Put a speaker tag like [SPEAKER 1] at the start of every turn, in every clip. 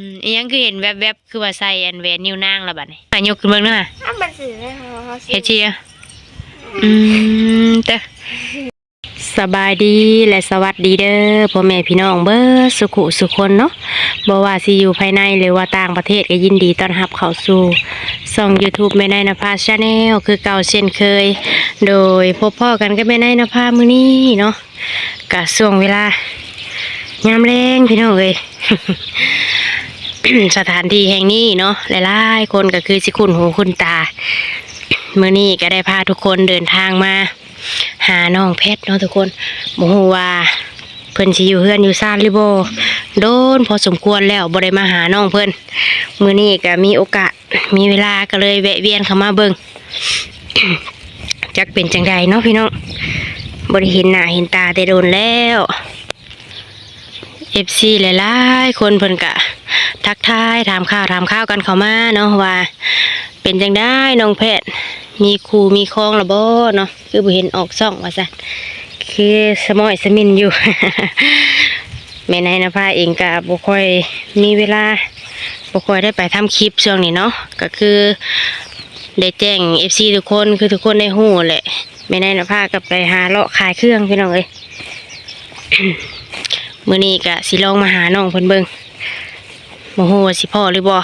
[SPEAKER 1] อืมอีหยังคือเห็นแวบๆคือว่าใส่อันแหวนนิ้วนางและบัดนี้อะยกขึ้นเบิ่งเด้อค่ะ
[SPEAKER 2] อะมันสื่อเลยค่ะเขา
[SPEAKER 1] เฮ็ดเชียอืมเด้อสบายดีและสวัสดีเด้อพ่อแม่พี่น้องเบิดสุขุสุคนเนาะบ่ว่าสิอยู่ภายในหรือว่าต่างประเทศก็ยินดีต้อนรับเข้าสู่ช่อง YouTube แม่นายนภาชาแนลคือเก่าเช่นเคย โดยพบพ่อกันกับแม่นายนภามื้อนี้เนาะก็ช่วงเวลายามแรงพี่น้องเอ้ย สถานที่แห่งนี้เนาะหลายๆคนก็คือสิคุณหูคุณตาเมื่อนี้ก็ได้พาทุกคนเดินทางมา หาน้องเพชรเนาะทุกคนบ่ฮู้ว่าเพิ่นสิอยู่เฮือนอยู่ซ่านหรือบ่โดนพอสมควรแล้วบ่ได้มาหาน้องเพิ่นมื้อนี้ก็มีโอกาสมีเวลาก็เลยแวะเวียนเข้ามาเบิ่งจักเป็นจังใดเนาะพี่น้องบ่ได้เห็นหน้าเห็นตาแต่โดนแล้ว FC หลายๆคนเพิ่นก็ ทักทายถามข่าวถามข้าวกันเข้ามาเนาะว่า เป็นจังได้น้องแพทย์มีครูมีครองระบ่เนาะคือบ่เห็นออกซ่องว่าซะคือสมอยสมินอยู่แม่นายนภาเองก็บ่ค่อยมีเวลาบ่ค่อยได้ไปทำคลิปช่วงนี้เนาะก็คือได้แจ้ง FC ทุกคนคือทุกคนได้ฮู้แหละแม่นายนภาก็ไปหาเลาะขายเครื่องพี่น้องเอ้ยมื้อนี้ก็สิลองมาหาน้องเพิ่นเบิ่ง บ่ฮู้ว่าสิพ่อหรือบ่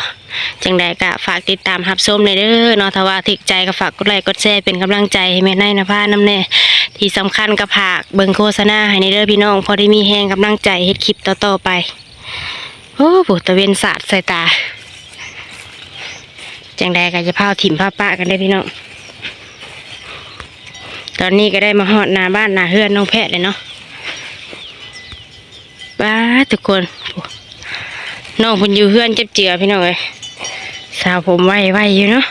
[SPEAKER 1] จังใดก็ฝากติดตามรับชมในเด้อเนาะถ้าว่าถึกใจก็ฝากกดไลค์กดแชร์เป็นกำลังใจให้แม่นายนภาน้ำแน่ที่สำคัญก็ฝากเบิ่งโฆษณาให้ในเด้อพี่น้องพอได้มีแฮงกำลังใจเฮ็ดคลิปต่อๆไปโอ้โหตะเวนสาดใส่ตาจังใดก็จะพาถิ่มพาปะกันได้พี่น้องตอนนี้ก็ได้มาฮอดนาบ้านนาเฮือนน้องแพทย์เลยเนาะบ้าทุกคน น้องเพุ่นอยู่เฮือนเจ็บเจือพี่น้องเอ้ยสาวผมไวไวอยู่เนาะ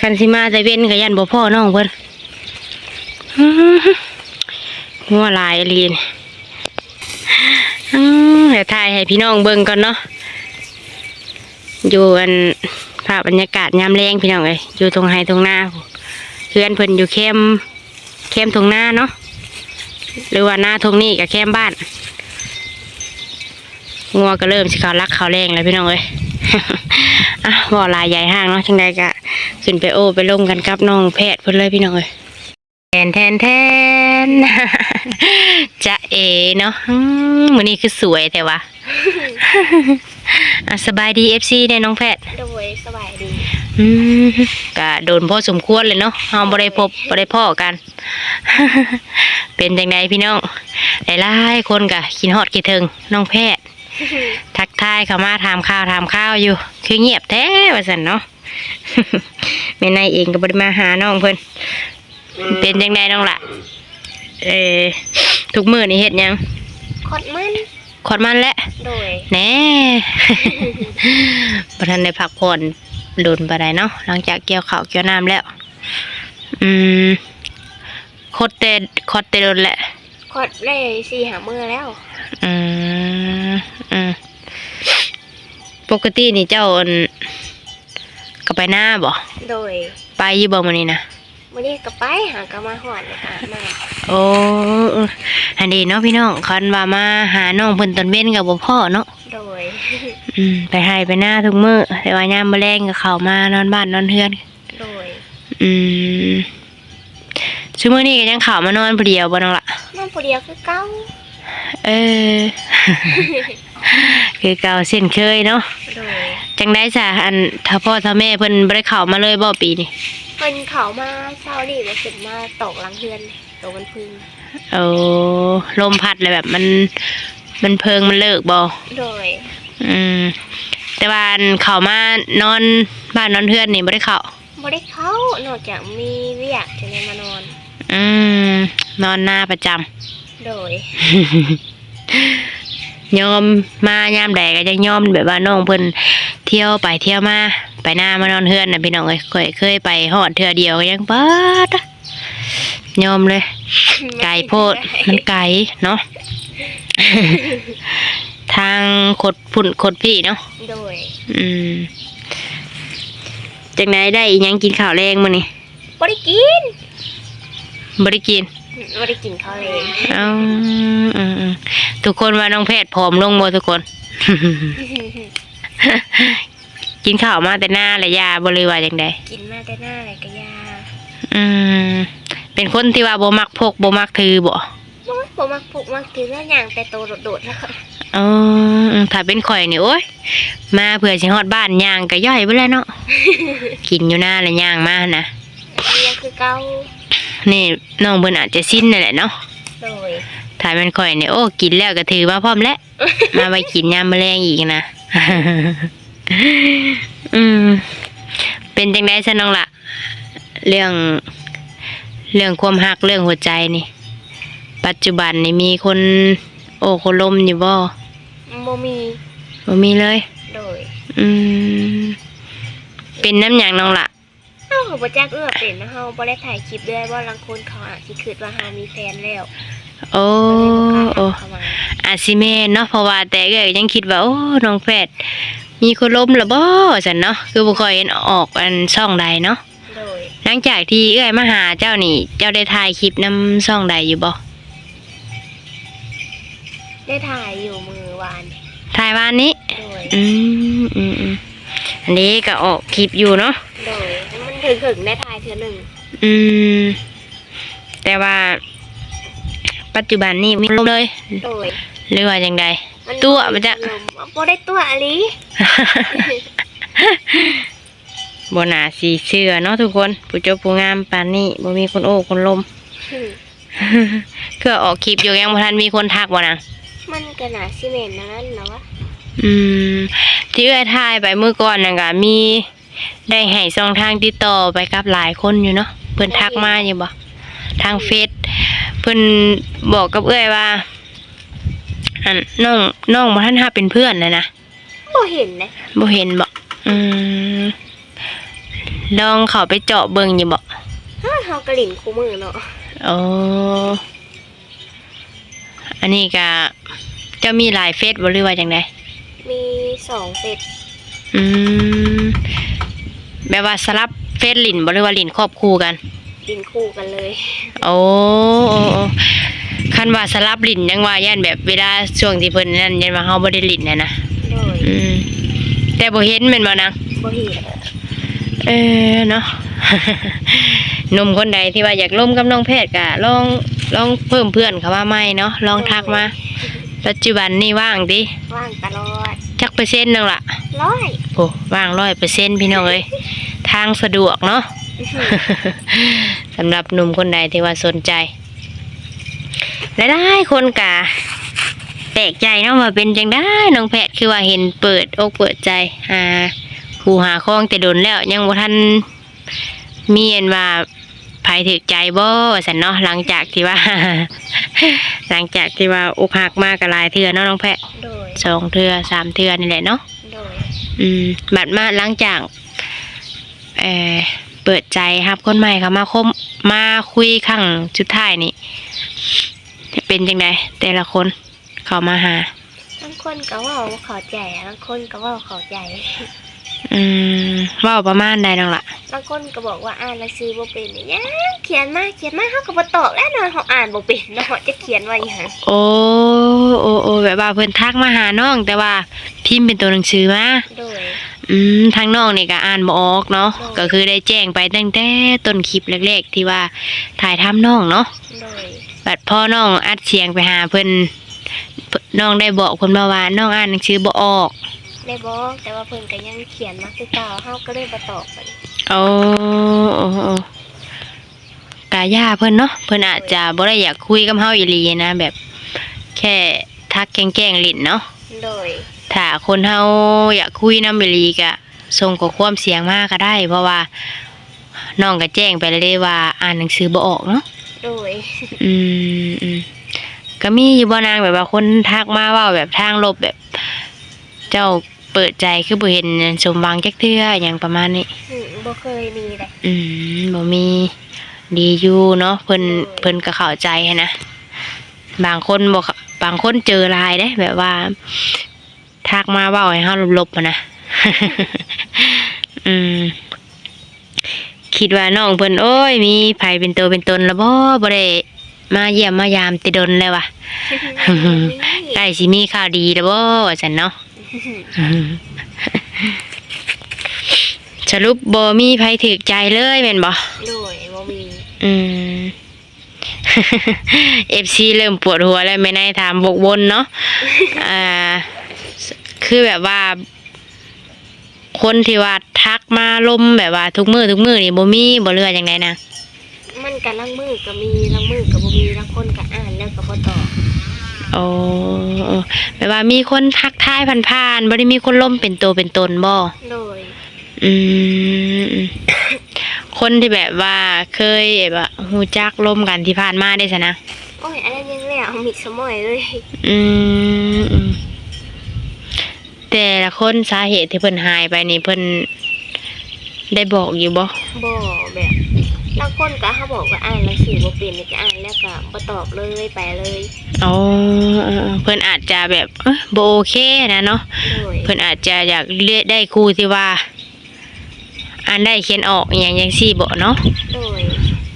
[SPEAKER 1] คันสิมาแต่เว้นกับยันบ่พ่อน้องเพิ่นอื้อหืองัวลายลีนเดี๋ยวถ่ายให้พี่น้องเบิ่งก่อนเนาะอยู่อันภาพบรรยากาศยามแรงพี่น้องเอ้ยอยู่ตรงไฮตรงหน้าพู้นเพื่อนเพิ่นอยู่เข้มเข้มตรงหน้าเนาะหรือว่าหน้าตรงนี้กับเข้มบ้าน งัวก็เริ่มสิเขารักเขาแรงแล้วพี่น้องเอ้ยอะบ่อลายใหญ่ห้างเนาะจังใดก็ขึ้นไปโอ้ไปลงกันกับน้องแพทย์เพิ่นเลยพี่น้องเอ้ยแทนแทนแทนจะเอเนาะอืมมื้อนี้คือสวยแต่ว่าอะสบายดี FC ได้น้องแพทย์
[SPEAKER 2] โดยสบายดี
[SPEAKER 1] อืมก็โดนพอสมควรเลยเนาะเฮาบ่ได้พบบ่ได้พ้อกัน เป็นจังไดพี่น้องหลายๆคนก็คิดฮอดคิดถึงน้องแพทย์ ทักทายเขามาถามข้าวถามข้าวอยู่ คือเงียบแท้ว่าสันเนาะแม่นายเองก็บ่ได้มาหาน้องเพิ่นเป็นจังไดน้องล่ะเออทุกมื้อนี่เฮ็ดหยัง
[SPEAKER 2] ขอดมัน
[SPEAKER 1] ขอดมันแหละ
[SPEAKER 2] โดย
[SPEAKER 1] แหน่บ่ทันได้พักผ่อนโดนบ่ได้เนาะหลังจากเกี่ยวข้าวเกี่ยวน้ำแล้ว อืมโคตรเตโคตรเตโดนแหละ
[SPEAKER 2] ขอดได้สี่หามือแล้ว
[SPEAKER 1] อืมอืมปกตินี่เจ้าอั่นก็ไปหน้าบ่
[SPEAKER 2] โดย
[SPEAKER 1] ไปอยู่บ่มื้อนี้นะ
[SPEAKER 2] วันนี้ก็ไปหากะมาหอดเลยค่ะมา
[SPEAKER 1] โอ้เอออันนี้เนาะพี่น้องคันว่ามาหาน้องเพิ่นตอนเว้นกับบ่พ่อเนาะ
[SPEAKER 2] โดย
[SPEAKER 1] อืมไปให้ไปหน้าทุกมื้อแต่ว่ายามมื้อแลงก็เข้ามานอนบ้านนอนเฮือน
[SPEAKER 2] โดย
[SPEAKER 1] อืมซุมื้อนี้ก็ยังเข้ามานอนผู้เดียวบ่น้องล่ะ
[SPEAKER 2] น้องผู้เดียวคือเก้า
[SPEAKER 1] เออ คือเก่าเส้นเคยเนาะ
[SPEAKER 2] โดย
[SPEAKER 1] จังได้จ้ะอันถ้าพ่อถ้าแม่เพิ่นบ่ได้เข้ามาเลยบ่ปีนี้
[SPEAKER 2] เป็นเขามาเศร้านี่มาขึ้นมาตกหลังเฮือนตกมันพึ่ง
[SPEAKER 1] โอ้ลมพัดเลยแบบมัน มันเพิงมันเลิกบ่
[SPEAKER 2] โดย
[SPEAKER 1] อืม แต่ว่าอันเข้ามานอนบ้านนอนเทือนนี่บ่ได้เข้า
[SPEAKER 2] บ่ได้เข้านอกจากมีเวียกจะได้มานอน
[SPEAKER 1] อืมนอนหน้าประจำ
[SPEAKER 2] โดย
[SPEAKER 1] ยอมมายามใดก็ยังยอมแบบว่าน้องเพิ่นเที่ยวไปเที่ยวมาไปหน้ามานอนเทือนน่ะพี่น้องเอ้ยเคยเคยไปฮอดเทื่อเดียวก็ยังเปิดอะยอมเลย ไก่โพดมันไก่เนาะ ทางขดพุ่นขดพี่เนาะ
[SPEAKER 2] โดย
[SPEAKER 1] อืมจากไหนได้อีหยังกินข้าวแรงมื้อนี้
[SPEAKER 2] บ่ได้กิน
[SPEAKER 1] บ่ได้กิน
[SPEAKER 2] ไม่ได้กินข้าวเลย
[SPEAKER 1] เอาอืมอืมทุกคนว่าน้องแพทย์ผอมลงบ่ทุกคน กินข้าวมาแต่หน้าและยาบ่เลยว่าจังได
[SPEAKER 2] กินมาแต่หน้าอะไรก็ยา
[SPEAKER 1] อืมเป็นคนที่ว่าบ่มักพกบ่มักถือบ่
[SPEAKER 2] โอ้ยผมมักปลูกมักกินแล้วอย่างแต่โตโดดๆแล้ว
[SPEAKER 1] อ๋อถ้าเป็นข่อยนี่โอ้ยมาเผื่อสิฮอดบ้านย่างก็ย่อยไปแล้วเนาะ กินอยู่หน้าและย่างมานะ
[SPEAKER 2] เรียงคือเก้า
[SPEAKER 1] นี่น้องเพิ่นอาจจะสิ้นนั่นแหละเนาะ
[SPEAKER 2] โดย
[SPEAKER 1] ถ้าเป็นข่อยนี่โอ้กินแล้วก็ถือมาพร้อมแล้ว มาไว้กินยามมื้อแลงอีกนะ อืม เป็นจังได๋ซะน้องล่ะ เรื่อง เรื่องความรักเรื่องหัวใจนี่ ปัจจุบันนี่มีคน โอ้คนลมอยู่บ่
[SPEAKER 2] โมมี
[SPEAKER 1] บ่มีเลย
[SPEAKER 2] โดย
[SPEAKER 1] อืม เป็นน้ำหยังน้องล่ะ
[SPEAKER 2] เอ้าเขาบ่จักเอื้อเป็นนะเฮาบ่ได้ถ่ายคลิปด้วยว่าลังคนเขาอาจสิคิดว่าเฮามีแฟนแล้ว
[SPEAKER 1] โอ้
[SPEAKER 2] ก็เลยบ่กล้า
[SPEAKER 1] โอ้
[SPEAKER 2] เข้ามา
[SPEAKER 1] อาซิเมนเนาะเพราะว่าแต่เอ้ยยังคิดว่าโอ้น้องแฟดมีคนล้มแล้วบ่ซั่นเนาะคือบ่ค่อยเห็นออกอันช่องใดเนาะ
[SPEAKER 2] โดย
[SPEAKER 1] หลังจากที่เอ้ยมาหาเจ้านี่ เจ้าได้ถ่ายคลิปนำช่องใดอยู่บ่
[SPEAKER 2] ได้ถ่ายอยู่มือวาน
[SPEAKER 1] ถ่ายวานนี้
[SPEAKER 2] โดย
[SPEAKER 1] อืมอืมอืมอันนี้ก็ออกคลิปอยู่เนาะ
[SPEAKER 2] โดยมัน ถึงถึงได้ถ่ายเทื่อหนึ่ง
[SPEAKER 1] อืม แต่ว่า ปัจจุบันนี้มีลมเลย
[SPEAKER 2] โดย
[SPEAKER 1] หรือว่าจังใด
[SPEAKER 2] มัน
[SPEAKER 1] ตัวมันจะ
[SPEAKER 2] ลมบ่ได้ตัวอะลิ
[SPEAKER 1] บ่น่าสีเชื่อเนาะทุกคน ผู้เจบผู้งามปานนี้บ่มีคนโอ้คนลมคือออกคลิปอยู่ยังบ่ทันมีคนทักบ่นะ
[SPEAKER 2] มันก็น่าสิแม่นนั้นนะวะ
[SPEAKER 1] อืม ที่เอ้ยถ่ายไปเมื่อก่อนน่ะก็มี ได้ให้ช่องทางติดต่อไปกับหลายคนอยู่เนาะเพิ่นทักมาอยู่บ่ทางเฟซเพิ่นบอกกับเอ้ยว่าอันน้องน้องบ่ทันหาเป็นเพื่อนนะนะ
[SPEAKER 2] บ่เห็นนะ
[SPEAKER 1] บ่เห็นบ่อืมลองเข้าไปเจาะเบิ่งอยู่บ่
[SPEAKER 2] เฮ้ยเฮากระหลินคู่มือเนาะ
[SPEAKER 1] โอ้อันนี้ก็จะมีหลายเฟซบ่หรือว่าจังได
[SPEAKER 2] มีสองเฟซ
[SPEAKER 1] อืม แบบว่าสลับเฟซลินบ่หรือว่าลินครอบคู่กัน
[SPEAKER 2] ดินคู่กันเลย
[SPEAKER 1] โอ้โอ้โอ้คันว่าสลับลินยังว่าย่านแบบเวลาช่วงที่เพิ่นนั่นยันว่าเฮาบ่ได้ลินน่ะนะ
[SPEAKER 2] โดย
[SPEAKER 1] อืมแต่บ่เห็นแม่นบ่นาง
[SPEAKER 2] บ่เห็น
[SPEAKER 1] เออเนาะ หนุ่มคนใดที่ว่าอยากร่วมกับน้องแพทย์ก็ลองลองเพิ่มเพื่อนเข้ามาใหม่เนาะลองทักมา ปัจจุบันนี่ว่างดิ
[SPEAKER 2] ว่างตลอด
[SPEAKER 1] จักเปอร์เซ็นต์นึงล่ะ
[SPEAKER 2] ร้อย
[SPEAKER 1] โอ้ว่างร้อยเปอร์เซ็นต์พี่น้องเอ้ย ทางสะดวกเนาะ
[SPEAKER 2] อื้อหือ
[SPEAKER 1] สำหรับหนุ่มคนใดที่ว่าสนใจหลายๆคนกะแปลกใจเนาะว่าเป็นจังได้น้องแพทย์คือว่าเห็นเปิดอกเปิดใจหาผู้หาคล้องแต่โดนแล้ว ยังบ่ทันมีเห็นว่าภายถึกใจบ่ว่าสันเนาะหลังจากที่ว่า หลังจากที่ว่าอกหักมากกับลายเทือเนาะน้องแพทย์
[SPEAKER 2] โดย
[SPEAKER 1] สองเทือสามเทือนี่แหละเนาะ
[SPEAKER 2] โดย
[SPEAKER 1] อืมบัดมาหลังจาก เออเปิดใจครับคนใหม่เขามาคบมาคุยครั้งสุดท้ายนี่เป็นจังไดแต่ละคนเขามาหา
[SPEAKER 2] บางคนก็เว่าบ่เข้าใจบางคนก็เว่าเข้าใจ
[SPEAKER 1] อืมเว่าประมาณใดน้องละ
[SPEAKER 2] บางคนก็บอกว่าอ่านหนังสือบ่เป็นนี่ยังเขียนมาเขียนมาเฮาก็บ่ตอบแล้วเนาะเฮาอ่านบ่เป็นเนาะจะเขียนว่าหยัง
[SPEAKER 1] โอ้โอ้โอ้แบบว่าเพิ่นทักมาหาน้อง แต่ว่าพิมพ์เป็นตัวหนังสือมา
[SPEAKER 2] โดย
[SPEAKER 1] อืมทางน้องนี่ก็อ่านบ่ออกเนาะ
[SPEAKER 2] อ๋อ
[SPEAKER 1] ก็คือได้แจ้งไปตั้งแต่ต้นคลิปแรกๆ ที่ว่าถ่ายทำน้องเนาะ
[SPEAKER 2] โดย
[SPEAKER 1] บัดพ่อน้องอัดเสียงไปหาเพิ่นเพิ่นน้องได้บอกเพิ่นมาว่าน้องอ่านหนังสือบ่ออก
[SPEAKER 2] ได้บอกแต่ว่าเพิ่นก็ยังเขียนมาคือเก่าเฮาก็เลยบ่ตอบไป
[SPEAKER 1] โอ้โอ้โอ้กาย่าเพิ่นเนาะเพิ่นอาจจะบ่ได้อยากคุยกับเฮาอีหลีนะ แบบ แค่ทักแกล้งๆลิ้นเนาะ
[SPEAKER 2] โดย
[SPEAKER 1] ถ้าคนเฮาอยากคุยนำอีหลีก็ส่งข้อความเสียงมาก็ได้ เพราะว่าน้องก็แจ้งไปเลยว่า อ่านหนังสือบ่ออกเนาะ
[SPEAKER 2] โดย
[SPEAKER 1] อืมอืมก็มีอยู่บ่นางแบบว่าคนทักมาเว่าแบบทางลบแบบ เจ้าเปิดใจคือบ่เห็นสมหวังจักเทื่ออย่างประมาณนี้
[SPEAKER 2] อืมบ่เคยมีเลย
[SPEAKER 1] อืมบ่มีดีอยู่เนาะเพิ่นเพิ่นก็เข้าใจหั้นนะบางคนบ่เข้าบางคนเจอหลายเด้แบบว่า ทักมาเว้าให้เฮาลบๆอะนะอืมคิดว่าน้องเพิ่นโอ้ย มีไผเป็นตัวเป็นตนแล้วบ่บ่ได้มาเยี่ยมมายามติดนเลยว่ะใกล้สิมีข่าวดีแล้วบ่ว่าซั่นเนาะสรุปบ่มีไผถึกใจเลยแม่นบ่
[SPEAKER 2] โดยบ่มี
[SPEAKER 1] อืม FC เริ่มปวดหัวแล้วไม่ได้ถามบกวนเนาะอ่า คือแบบว่า คนที่ว่าทักมาลมแบบว่าทุกมือทุกมือนี่บ่มีบ่เลือจังไดนะ
[SPEAKER 2] มันก็ลังมือก็มีลังมือก็บ่มีลังคนก็อ่านแล้วก็บ่ตอบ
[SPEAKER 1] โอ้แบบว่ามีคนทักทายผ่านๆบ่ได้มีคนลมเป็นตัวเป็นตนบ่
[SPEAKER 2] โดย
[SPEAKER 1] อืมคนที่แบบว่าเคยแบบว่าฮู้จักลมกันที่ผ่านมาได้ซะนะ
[SPEAKER 2] โอ้ยอันนั้นยังแล้วมิดสมอยเลย
[SPEAKER 1] อืมอืม แต่ละคนสาเหตุที่เพิ่นหายไปนี่เพิ่นได้บอกอยู่บ่
[SPEAKER 2] บ่แบบลังคนก็เขาบอกว่าอ่านหนังสือบ่เป็นนี่ก็อ่านแล้วก็บ่ตอบเลยไปเลย
[SPEAKER 1] อ๋อเออเพิ่นอาจจะแบบเอ้ยบ่โอเคนะเนาะ
[SPEAKER 2] โดย
[SPEAKER 1] เพิ่นอาจจะอยากเลือกได้ครูที่ว่า อ่านได้เขียนออกอหย่างจังซี่บ่เนาะ
[SPEAKER 2] โดย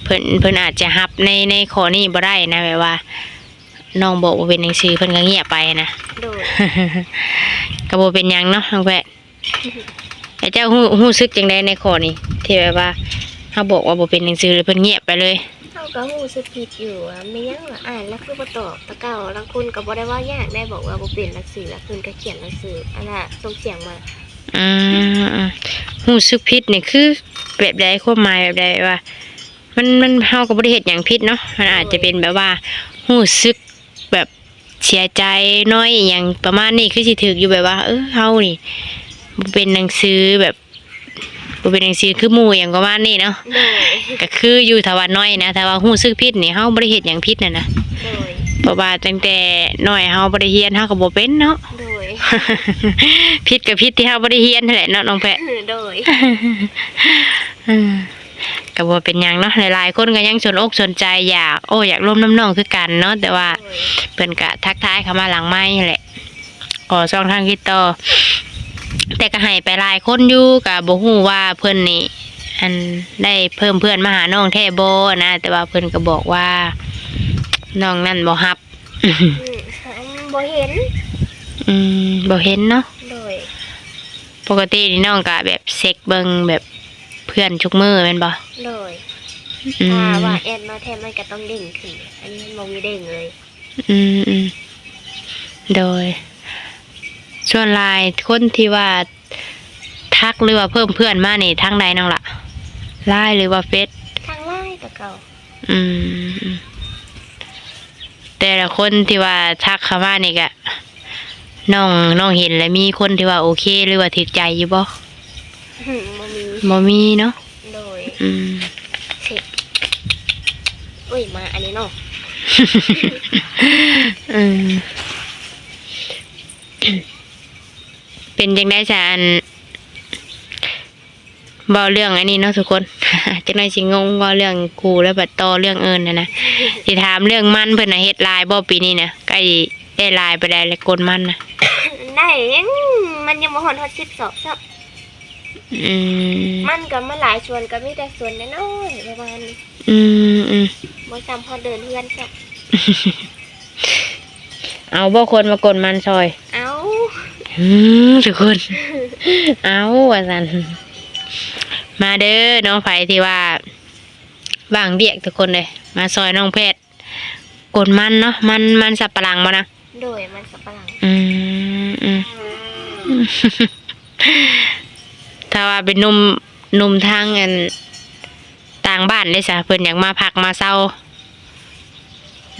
[SPEAKER 1] เพิ่นเพิ่นอาจจะรับในในข้อนี้บ่ได้นะแบบว่า น้องบอกว่าเป็นหนังสือเพิ่นก็เงียบไปนะ
[SPEAKER 2] โดย
[SPEAKER 1] ก็บ่เป็นหยังเนาะน้องแพทย์แต่เจ้าฮู้ฮู้สึกจังไดในข้อนี้ที่แบบว่าเฮาบอกว่าบ่เป็นหนังสือเลยเพิ่นเงียบไปเลย
[SPEAKER 2] เขาก็รู้สึกผิดอยู่อะไม่ยังว่าอ่านแล้วคือบ่ตอบแตะเก่าลังคนก็บ่ได้ว่ายากได้บอกว่าบ่เป็นหนังสือแล้วเพิ่นก็เขียนหนังสืออันน่ะส่งเสียงมา
[SPEAKER 1] อืมฮู้สึกผิดนี่คือแบบใดความหมายแบบใดว่า มันมันเฮาก็บ่ได้เฮ็ดหยังผิดเนาะมันอาจจะเป็นแบบว่าฮู้สึก แบบเสียใจน้อยอหย่างประมาณนี้คือสิถูกอยู่แบบว่า เออเฮานี่บ่เป็นหนังสือแบบบ่เป็นหนังสือคือหมู่อหย่างประมาณนี้เนาะ
[SPEAKER 2] โดย
[SPEAKER 1] ก็คืออยู่ถ้าว่าน้อยนะถ้าว่าฮู้สึกผิดนี่เฮาบ่ได้เฮ็ดหยังผิดน่ะนะ
[SPEAKER 2] โดย
[SPEAKER 1] เพราะว่าตั้งแต่น้อยเฮาบ่ได้เรียนเฮาก็บ่เป็นเนาะ
[SPEAKER 2] โดย
[SPEAKER 1] ผิดก็ผิดที่เฮาบ่ได้เรียนนั่นแหละเนาะน้องแพะ
[SPEAKER 2] โดย
[SPEAKER 1] อืม ก็บ่เป็นหยังเนาะหลายๆคนก็ยังสนอกสนใจอยากโอ้อยากร่วมน้ำน้องคือกันเนาะแต่ว่า
[SPEAKER 2] โดย
[SPEAKER 1] เพิ่นก็ทักทายเข้ามาหลังไม้แหละก็ช่องทางติดต่อแต่ก็ให้ไปหลายคนอยู่ก็บ่ฮู้ว่าเพิ่นนี่อันได้เพิ่มเพื่อนมาหาน้องแท้บ่นะแต่ว่าเพิ่นก็บอกว่าน้องนั่นบ่ฮับ
[SPEAKER 2] อืมบ่เห็น
[SPEAKER 1] อืมบ่เห็นเนาะ
[SPEAKER 2] โดย
[SPEAKER 1] ปกตินี่น้องก็แบบเซ็กเบิ่งแบบเพื่อนทุกมือแม่นบ่
[SPEAKER 2] โดย
[SPEAKER 1] อื
[SPEAKER 2] ถ้ามว่าแอดมาแทนมันก็ต้องเด้งขึ้น อันนี้มันบ่มีเด้งเลย
[SPEAKER 1] อืมอืมโดย ส่วนหลายคนที่ว่า ทักหรือว่าเพิ่มเพื่อนมานี่ทางใดน้องล่ะไลน์หรือว่าเฟซ
[SPEAKER 2] ทางไล่กับเก่า
[SPEAKER 1] อืมอืม แต่ละคนที่ว่าทักเข้ามานี่ก็น้องน้องเห็นแล้วมีคนที่ว่าโอเคหรือว่าถึกใจอยู่บ่
[SPEAKER 2] อืมบ่มี
[SPEAKER 1] บ่มีเนาะ
[SPEAKER 2] โดย
[SPEAKER 1] อืม
[SPEAKER 2] เสร็จอุ้ยมาอันนี้เนาะ
[SPEAKER 1] อืมเป็นจังได้จาอันเบาเรื่องอันนี้เนาะทุกคน จังได้สิงงเบาเรื่องครูแล้วบัดต่อเรื่องเอิญนะนะสิถามเรื่องมันเพิ่นน่ะเฮ็ดลายบ่ปีนี้นะใกล้ได้ลายไปได้แล้วกลมันนะ
[SPEAKER 2] ได้ยังมันยังบ่ฮอดฮอด12ซับ
[SPEAKER 1] อืม
[SPEAKER 2] มันก็มาหลายส่วนก็มีแต่ส่วนน้อยๆประมาณนี้
[SPEAKER 1] อืมอืม
[SPEAKER 2] บ่ซ้ำพอเดินเฮือนซับ
[SPEAKER 1] เอาบ่คนมากลมันซอย
[SPEAKER 2] เอ้า
[SPEAKER 1] อืมทุกคน เอาว่าสันมาเด้อน้องไผที่ว่าว่างเบียกทุกคนเลย มาซอยน้องเพชรกดมันเนาะมันมันสับปะหลังมานะ
[SPEAKER 2] โดยมันสับปะหลัง
[SPEAKER 1] อืมอืม ถ้าว่าเป็นหนุ่มหนุ่มทางอันต่างบ้านเลยสะเพิ่นอยากมาพักมาเศร้า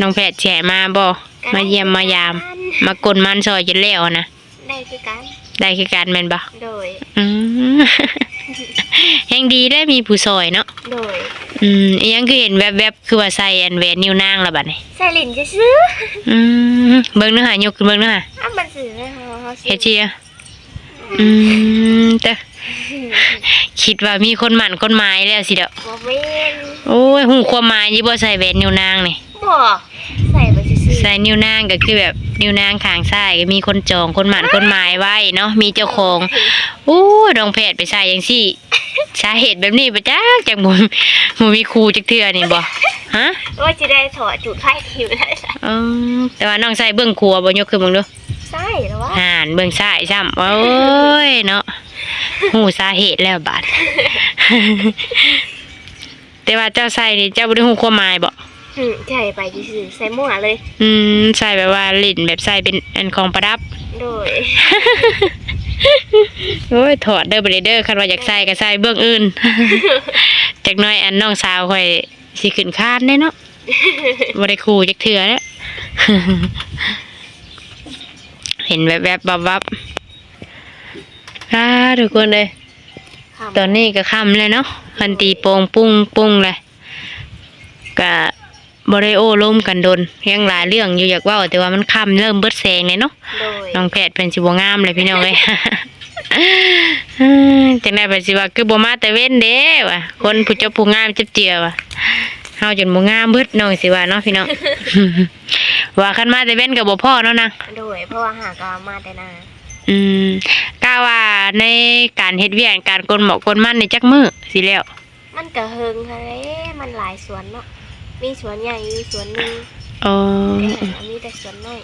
[SPEAKER 1] น้องแพทย์แฉมาบ่มาเยี่ยมมายาม มากดมันซอยจนแล้วนะ
[SPEAKER 2] ได้คือกัน
[SPEAKER 1] ได้คือการแม่นบ่
[SPEAKER 2] โดย
[SPEAKER 1] อืมแห่งดีได้มีผู้ซอยเนาะ
[SPEAKER 2] โดย
[SPEAKER 1] อืมอีหยังคือเห็นแวบๆคือว่าใส่อันแหวนนิ้วนางละบัดนี้
[SPEAKER 2] ใส่ลิ้นจะซื้อ
[SPEAKER 1] อืมเบิ่งเนื้อหายกขึ้นเบิ่งเนื้อหา
[SPEAKER 2] อะมันซื้อนะเฮาเฮาซื้
[SPEAKER 1] เฮ็ดเชีย อืมแต่คิดว่ามีคนหมั่นคนหมายแล้วสิเด้อ
[SPEAKER 2] บ่แม่น
[SPEAKER 1] โอ้ยหูความหมายอยู่บ่ใส่แหวนนิ้วนางนี่
[SPEAKER 2] บ่ใส่ไปซื้อ
[SPEAKER 1] ใส่นิ้วนางก็คือแบบนิ้วนางข้างซ้ายก็มีคนจองคนหมั่นคนหมายไว้เนาะมีเจ้าของโอ้ยดองแพทย์ไปใส่จังซี่ สาเหตุแบบนี้ปะจ๊ะจากบ่บ่มีครูจักเทื่อนี่บ่ฮะ
[SPEAKER 2] ว่าจะได้ถอดจุดไฟทิวได้จ้ะ
[SPEAKER 1] อืมแต่ว่าน้องใส่เบื้องครัวบ่ยกขึ้นเบิ่งดู
[SPEAKER 2] ใช่แล้วว่า
[SPEAKER 1] ห่านเบื้องซ้ายซ้ำโอ้ยเนาะหูสาเหตุแล้วบาดแต่ว่าเจ้าใส่นี่เจ้าบ่ได้ฮู้ความหมายบ่
[SPEAKER 2] อืมใช่ไปซื่อๆใส่หมั่วเลย
[SPEAKER 1] อืมใส่แบบว่าลิ้นแบบใส่เป็นอันของประดับ
[SPEAKER 2] โดย
[SPEAKER 1] โอ้ยถอดเด้อบ่ได้เด้อคันว่าอยากใส่ก็ใส่เบื้องอื่น จักหน่อยอันน้องสาวข่อยสิขึ้นคานแน่เนาะบ่ได้คู่จักเทื่อแล้ว เห็นแวบๆวับๆอ่าทุกคนเลย
[SPEAKER 2] ค่ะ
[SPEAKER 1] ตอนนี้ก็ค่ำเลยเนาะคันตีโปงปุ้งปุ้งเลยก็บ่ได้โอ้ล้มกันดนยังหลายเรื่องอยู่อยากเว่าแต่ว่ามันค่ำเริ่มเบิดแสงเลยเนาะ
[SPEAKER 2] โดย
[SPEAKER 1] น้องแพทย์เป็นสิบ่งามเลยพี่น้องเอ้ยจังได้เป็นสิว่าคือบ่มาแต่เว้นเด้ว่ะคนผู้เจ้าผู้งามจับเจือว่ะ เฮาจนบ่งามเบิดน้องสิว่าเนาะพี่น้อง ว่าคันมาแต่เว้นก็บ่พอเนาะนาง
[SPEAKER 2] โดยเพราะว่าหากเอามาแต่นา
[SPEAKER 1] อืมกล้าว่าในการเฮ็ดเวียกการกลหมอกกลมันนี่จักมือสิแล้ว
[SPEAKER 2] มันกระเฮิงอะไรมันหลายสวนเนาะมีสวนใหญ่อยู่สวนหนึง
[SPEAKER 1] เออ
[SPEAKER 2] แต่อันนี้แต่สวนน้อย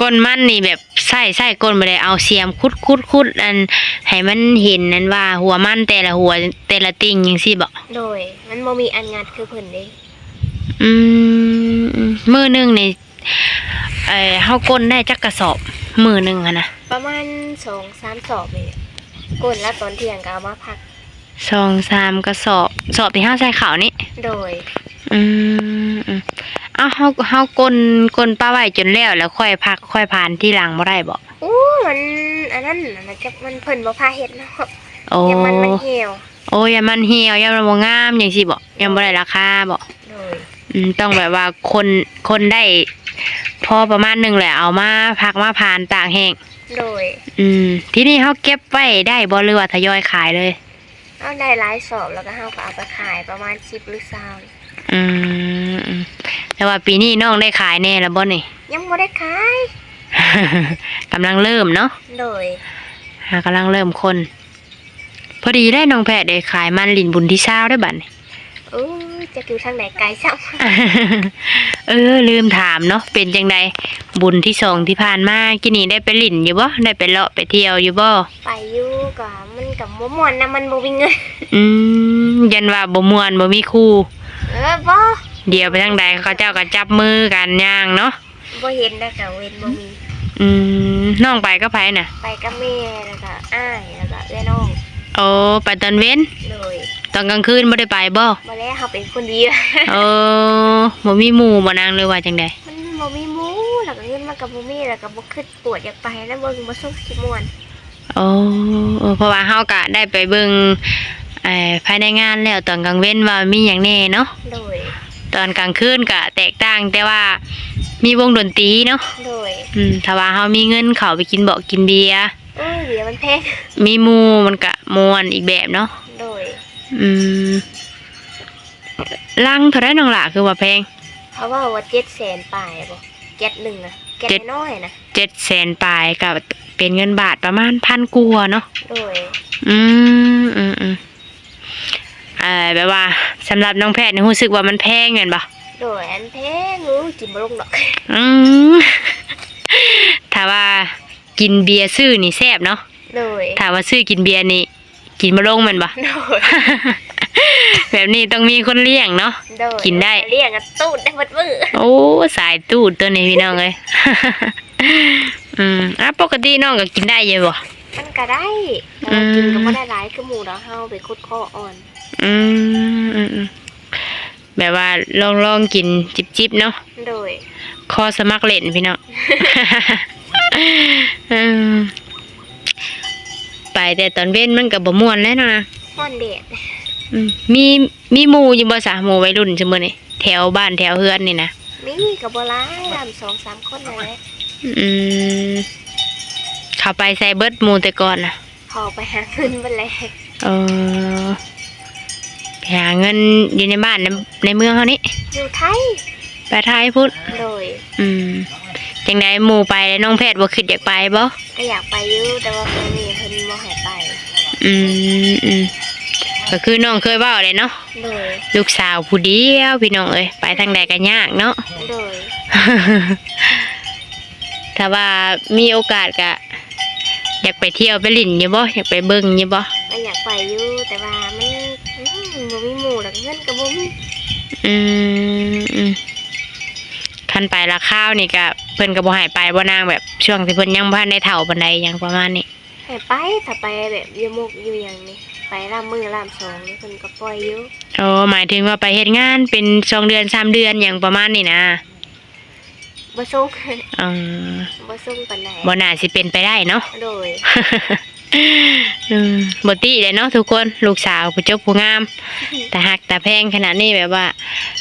[SPEAKER 1] กลมันนี่แบบใส่ใส่กลบ่ได้เอาเสียมคุดคุดคุดอันให้มันเห็นนั่นว่าหัวมันแต่ละหัวแต่ละติ่งจังซี่บ่
[SPEAKER 2] โดย มันบ่มีอันงัดคือเพิ่นเด้
[SPEAKER 1] อืมมือหนึงนี่เอ่อเฮากลได้จักกระสอบมือหนึงอะนะ
[SPEAKER 2] ประมาณสองสามสอบนี่กนแล้วตอนเที่ยงก็เอามาพัก
[SPEAKER 1] สองสามกระสอบ สอบที่ห้าใส่ขาวนี่
[SPEAKER 2] โดย
[SPEAKER 1] อืมอืมเอ้าเฮาเฮากลกลป้าไว้จนแล้วแล้วค่อยพักค่อยผ่านที่หลังบ่ได้บ่
[SPEAKER 2] อู้มันอันนั้นน่ะนะจักมันเพิ่นบ่พาเฮ็ดเนาะ
[SPEAKER 1] โอ้
[SPEAKER 2] ยังมันมันเหี่ยว
[SPEAKER 1] โอ้ยามมันเหี่ยวยามมันบ่งามจังซี่บ่ยังบ่ได้ราคาบ่
[SPEAKER 2] โดย
[SPEAKER 1] อืมต้องแบบว่าคนคนได้พอประมาณหนึงแหละเอามาพักมาผ่านตากแห้ง
[SPEAKER 2] โดย
[SPEAKER 1] อืม ทีนี้เฮาเก็บไว้ได้บ่หรือว่าทยอยขายเลย
[SPEAKER 2] เอาได้หลายสอบแล้วก็เฮาก็เอาไปขายประมาณ10หรือ20
[SPEAKER 1] อืมอืมแต่ว่าปีนี้น้องได้ขายแน่แล้วบ่นี่
[SPEAKER 2] ยังบ่ได้ขาย
[SPEAKER 1] กำลังเริ่มเนาะ
[SPEAKER 2] โดย
[SPEAKER 1] หากำลังเริ่มคน พอดีได้น้องแพทย์ได้ขายมันลินบุญที่เช้าได้บัดนี้
[SPEAKER 2] อู้จะอยู่ทางไหนไกลซ้ํ
[SPEAKER 1] เออ ลืมถามเนาะเป็นจังไดบุญที่สองที่ผ่านมากินนี่ได้ไปลินอยู่บ่ได้ไปเลาะไปเที่ยวอยู่บ่
[SPEAKER 2] ไปอยู่ก็มันก็บ่ม่วนนะมันบ่มีเงิน
[SPEAKER 1] อืมยันว่าบ่ม่วนบ่มีครู
[SPEAKER 2] เออบ่
[SPEAKER 1] เดี๋ยวไปทางใดเขาเจ้าก็จับมือกันย่างเนาะ
[SPEAKER 2] บ่เห็นแล้วก็เว้นบ่มี
[SPEAKER 1] อืมน้องไปก็ไปน่ะ
[SPEAKER 2] ไปกับแม่แล้วก็อ้ายแล้วก็เอื้อน้อง
[SPEAKER 1] โอ้ไปตอนเว้น
[SPEAKER 2] เลย
[SPEAKER 1] ตอนกลางคืนบ่ได้ไปบ่
[SPEAKER 2] มาแล้วเขาเป็นคนดี
[SPEAKER 1] เออบ่มีหมู่บ่นางเลยว่าจังได
[SPEAKER 2] มันบ่มีหมูแล้วก็เงินมากับบ่มีแล้วก็บ่คิดปวดอยากไปแล้วเบิ่งบ่สุขสิม่วน
[SPEAKER 1] โอ้เออเพราะว่าเฮากะได้ไปเบิ่ง เอ่อภายในงานแล้วตอนกลางเว้นว่ามีหยังแน่เนาะ
[SPEAKER 2] โดย
[SPEAKER 1] ตอนกลางคืนก็แตกต่างแต่ว่ามีวงดนตรีเนาะ
[SPEAKER 2] โดย
[SPEAKER 1] อืมถ้าว่าเฮามีเงินเข้าไปกินเบาะกินเบียร์
[SPEAKER 2] เออเดี๋ยวมันแพง
[SPEAKER 1] มีหมู่มันก็ม่วนอีกแบบเนาะ
[SPEAKER 2] โดย
[SPEAKER 1] อืมลังเท่าไดน้องล่ะคือว่าแพง
[SPEAKER 2] เขาว่าว่า700,000ปลายบ่เจ็ดหนึ่งนะเจ็ด
[SPEAKER 1] เจ็ด
[SPEAKER 2] น้อยนะ
[SPEAKER 1] 700,000ปลายก็เป็นเงินบาทประมาณพันกว่าเนาะ
[SPEAKER 2] โดย
[SPEAKER 1] อืมอืมอืมเอ่อแบบว่าสำหรับน้องแพทย์นี่รู้สึกว่ามันแพงเงินปะ
[SPEAKER 2] โดยอันแพงรู้กินบ่ลงดอก
[SPEAKER 1] อืมถ้าว่ากินเบียร์ซื้อนี่แซ่บเนาะ
[SPEAKER 2] โดย
[SPEAKER 1] ถ้าว่าซื้อกินเบียร์นี่กินมาลงแมันปะ
[SPEAKER 2] โดย
[SPEAKER 1] แบบนี้ต้องมีคนเลี้ยงเนาะ
[SPEAKER 2] โดย
[SPEAKER 1] กินได้
[SPEAKER 2] เรียกกันตูดได้หมดมือ
[SPEAKER 1] โอ้สายตูดตัวนี้พี่น้องเลย อืมอะปกติน้องก็กินได้อยังบ่
[SPEAKER 2] มันก็ได้แต่ว่ากินก็บ่ได้หลายคือหมูดอกเฮาไปคุดข้ออ่อน
[SPEAKER 1] อืมอืมอืมแบบว่าลองลองกินจิบจิบๆเนาะ
[SPEAKER 2] โดย
[SPEAKER 1] คอสมัครเล่นพี่น้องอืมไปแต่ตอนเว้นมันก็บ่ม่วนแล้วเนาะนะ
[SPEAKER 2] ฮ้อนแดด
[SPEAKER 1] อืมมีมีหมู่อยู่บ่สะหมู่วัยรุ่นซุมื้อนี่แถวบ้านแถวเฮือนนี่นะ
[SPEAKER 2] มีก็บ่หลายลำสองสามคนนั่นแหละ
[SPEAKER 1] อืมเข้าไปใส่เบิดหมู่แต่ก่อนน่ะ
[SPEAKER 2] เขาไปหาเงินบ่แล้ว
[SPEAKER 1] เออ ไปหาเงินอยู่ในบ้านในในเมืองเฮานี่
[SPEAKER 2] อยู่ไทย
[SPEAKER 1] ไปไทยพุ่น
[SPEAKER 2] โดย
[SPEAKER 1] อืมจังไดหมู่ไปแล้วน้องแพทย์บ่คิดอยากไปบ่
[SPEAKER 2] ก็อยากไปอยู่แต่ว่าเพิ่นนี่เพิ่นบ่ให้ไป
[SPEAKER 1] อืมอืมก็คือน้องเคยเว้าเลยเนาะ
[SPEAKER 2] โดย
[SPEAKER 1] ลูกสาวผู้เดียวพี่น้องเอ้ยไปทางใดก็ยากเนาะ
[SPEAKER 2] โดย
[SPEAKER 1] ถ้าว่ามีโอกาสก็อยากไปเที่ยวไปลินอยู่บ่อยากไปเบิ่งอยู่บ่
[SPEAKER 2] ก็อยากไปอยู่แต่ว่ามันอื มบ่มีหมู่หลักเงินก็บ่มี
[SPEAKER 1] อืมอืมคันไปละข้าวนี่ก็เพิ่นก็บ่ให้ไปบ่นางแบบช่วงที่เพิ่นยังบ่ทันได้เฒ่าปานใดหยังประมาณนี้
[SPEAKER 2] ให้ไปถ้าไปแบบอยู่มุกอยู่อย่างนี้ไปลามมือลามสองนี่เพิ่นก็ปล่อยอยู่
[SPEAKER 1] โอ้หมายถึงว่าไปเฮ็ดงานเป็นสองเดือนสามเดือนหยังประมาณนี้นะ
[SPEAKER 2] บ่ส่ง
[SPEAKER 1] อืม
[SPEAKER 2] บ่ส่งปานใด
[SPEAKER 1] บ่น่าสิเป็นไปได้เนาะ
[SPEAKER 2] โดย
[SPEAKER 1] อืม บติเลยเนาะทุกคนลูกสาวผู้เจบผู้งาม แต่หักแต่แพงขนาดนี้แบบว่า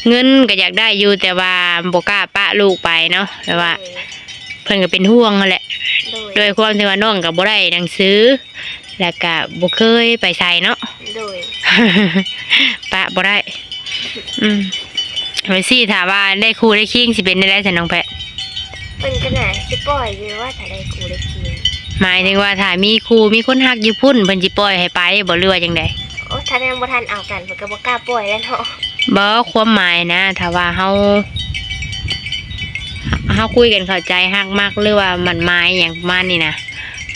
[SPEAKER 1] เงินก็อยากได้อยู่แต่ว่าบ่กล้าปะลูกไปเนาะแบบว่า เพิ่นก็เป็นห่วงนั่นแหละ
[SPEAKER 2] โดย
[SPEAKER 1] โดยความที่ว่าน้องก็บ่ได้หนังสือ แล้วก็บ่เคยไปใส่เนาะ
[SPEAKER 2] โดย
[SPEAKER 1] ปะบ่ได้ อืมไว้สิถามว่าได้ครูได้คิงสิเป็นได้ซั่นน้องแพะ
[SPEAKER 2] เพิ่นก็น่าสิปล่อยอยู่ว่าถ้าได้กูได้กิน
[SPEAKER 1] หมายถึงว่าถ้ามีครูมีคนฮักอยู่พุ่นเพิ่นสิปล่อยให้ไปบ่หรือว่าจังได
[SPEAKER 2] โอ้ถ้ายังบ่ทันเอากันเพิ่นก็บ่กล้าปล่อยแล้วเนาะ
[SPEAKER 1] บ่ความหมายนะถ้าว่าเฮาเฮาคุยกันเข้าใจฮักมากหรือว่ามันหมายอย่างประมาณนี้นะ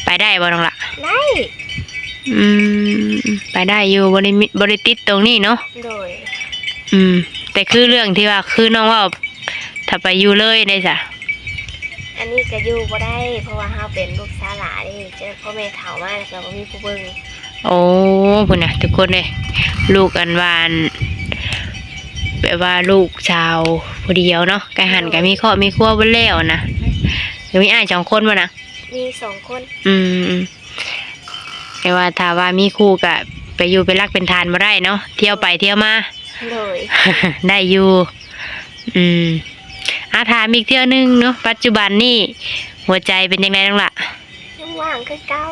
[SPEAKER 1] ไปได้บ่น้องละ
[SPEAKER 2] ได้
[SPEAKER 1] อืมไปได้อยู่บ่ได้มิบ่ได้ติดตรงนี้เนาะ
[SPEAKER 2] โดย
[SPEAKER 1] อืม แต่คือเรื่องที่ว่าคือน้องว่าถ้าไปอยู่เลยได้จ้ะ
[SPEAKER 2] อันนี้ก็อยู่บ่ได้ เพราะว่าเฮาเป็นลูกสาวหลานนี่เจอพ่อแม่เฒ่ามาแล้วก็บ่มีผู้เบิ่ง
[SPEAKER 1] โอ้พุ่นน่ะทุกคนเลยลูกอันวานแบบว่าลูกชาวผู้เดียวเนาะกะหันก็มีครอบมีครัวเบ่แล้วนะหรือมีอ้ายสองคนบ่นะ
[SPEAKER 2] มีสองคน
[SPEAKER 1] อืมแต่ว่าถ้าว่ามีครูก็ไปอยู่เป็นรักเป็นทานมาได้เนาะเที่ยวไปเที่ยวมา
[SPEAKER 2] โดย
[SPEAKER 1] ได้อยู่ อืม อาถามอีกเที่ยวหนึงเนาะปัจจุบันนี่หัวใจเป็นยังไงบ้างล่ะ
[SPEAKER 2] ยังว่างคือเก่า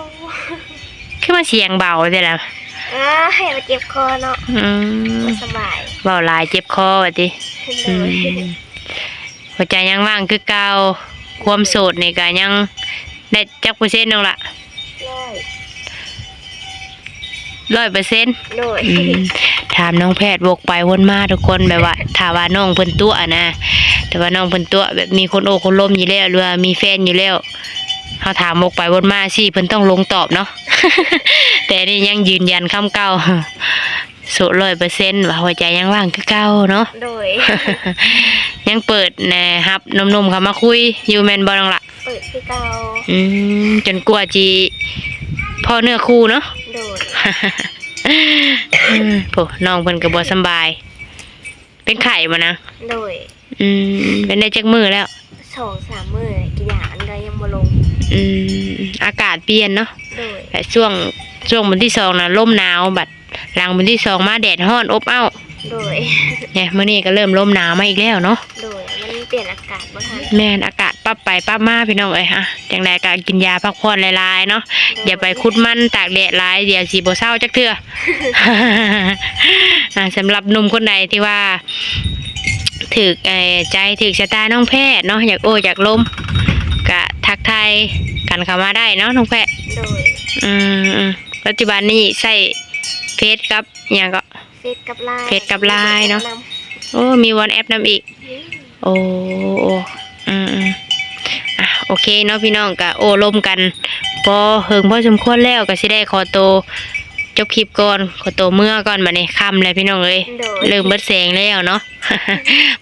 [SPEAKER 1] ขึ้นมาเสียงเบาใช่ละ
[SPEAKER 2] อ้าให้มาเจ็บคอเนาะ
[SPEAKER 1] อืม
[SPEAKER 2] บ่สบาย
[SPEAKER 1] เบาหลายเจ็บคอว่ะติ
[SPEAKER 2] โด
[SPEAKER 1] อื
[SPEAKER 2] ย
[SPEAKER 1] มหัวใจยังว่างคือเก่าความโสดนี่ก็ยังได้จักเปอร์เซ็นต์นึงล่ะ
[SPEAKER 2] ร้อย
[SPEAKER 1] ร้อยเปอร์เซ็นต์
[SPEAKER 2] โดย
[SPEAKER 1] อืมถามน้องแพทย์วกไปวนมาทุกคนแบบว่าถามว่าน้องเพิ่นตัวนะ แต่ว่าน้องเพิ่นตัวแบบมีคนโอคนล้มอยู่แล้วหรือว่ามีแฟนอยู่แล้วเขาถามวกไปวนมาสิเพิ่นต้องลงตอบเนาะแต่นี่ยังยืนยันคำเก่าโสดร้อยเปอร์เซ็นต์ว่าหัวใจยังว่างคือเก่าเนาะ
[SPEAKER 2] โดย
[SPEAKER 1] ยังเปิดแหนะครับหนมๆเขามาคุยอยู่แมนบอลงละ
[SPEAKER 2] เปิดคือเก่า
[SPEAKER 1] อืมจนกลัวจีพ่อเนื้อคู่เนาะ
[SPEAKER 2] โดย
[SPEAKER 1] อืมโผน้องเพิ่นก็บ่สำบาย เป็นไข่บ่นะ
[SPEAKER 2] โดย
[SPEAKER 1] อืมเป็นได้จักมือแล้ว
[SPEAKER 2] สองสามมื้อกินยาอันใดยังบ่ลง
[SPEAKER 1] อืมอากาศเปลี่ยนเนาะ
[SPEAKER 2] โดย
[SPEAKER 1] แต่ช่วงช่วงวันที่สองนะลมหนาวบัดหลังวันที่สองมาแดดร้อนอบอ้าว
[SPEAKER 2] โดย
[SPEAKER 1] เนี่ยมื้อนี้ก็เริ่มลมหนาวมาอีกแล้วเนาะ
[SPEAKER 2] โดย มันเปลี่ยนอากาศบ่ทัน
[SPEAKER 1] แม่นอากาศ ปรับไปปรับมาพี่น้องเอ้ยฮะจังไดก็กินยาพักผ่อนหลายๆเนาะอย่าไปคุดมันตากแดดหลายเดี๋ยวสิบ่เศร้าจักเทื่ออ่าสำหรับหนุ่มคนใดที่ว่าถึกเอ่อใจถึกชะตาน้องแพทย์เนาะอยากโอ้อยากลมก็ทักทายกันเข้ามาได้เนาะน้องแพทย์
[SPEAKER 2] โดย
[SPEAKER 1] อืมอืมปัจจุบันนี้ใส่เฟซกับอหย่างก็
[SPEAKER 2] เฟซกับไลน์
[SPEAKER 1] เฟซกับไลน์เนาะำโอ้มีวันแอปนำอีก
[SPEAKER 2] อืม
[SPEAKER 1] โอ้โอ้อืมอืมอะ โอเคเนาะพี่น้องก็โอ้ลมกันพอเฮิงพอสมควรแล้วก็สิได้ขอโตวจบคลิปก่อนขอโตวเมื่อก่อนบัดนี้ค่ำเลยพี่น้องเอ้ย
[SPEAKER 2] โดย
[SPEAKER 1] เริ่มเบิดแสงแล้วเนาะ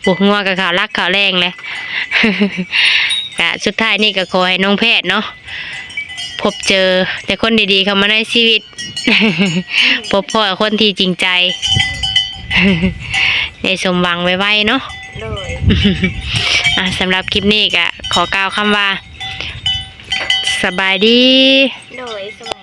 [SPEAKER 1] ปวกงัวกับข่าวรักข่าวแรงเลยกะสุดท้ายนี่ก็ขอให้น้องแพทย์เนาะพบเจอแต่คนดีๆเข้ามาในชีวิต พบพ่อคนที่จริงใจได้สมหวังไว้ๆเนาะ
[SPEAKER 2] โดย
[SPEAKER 1] อะสำหรับคลิปนี้ก็ขอกล่าวคำว่า สบายดี
[SPEAKER 2] โดยสวัส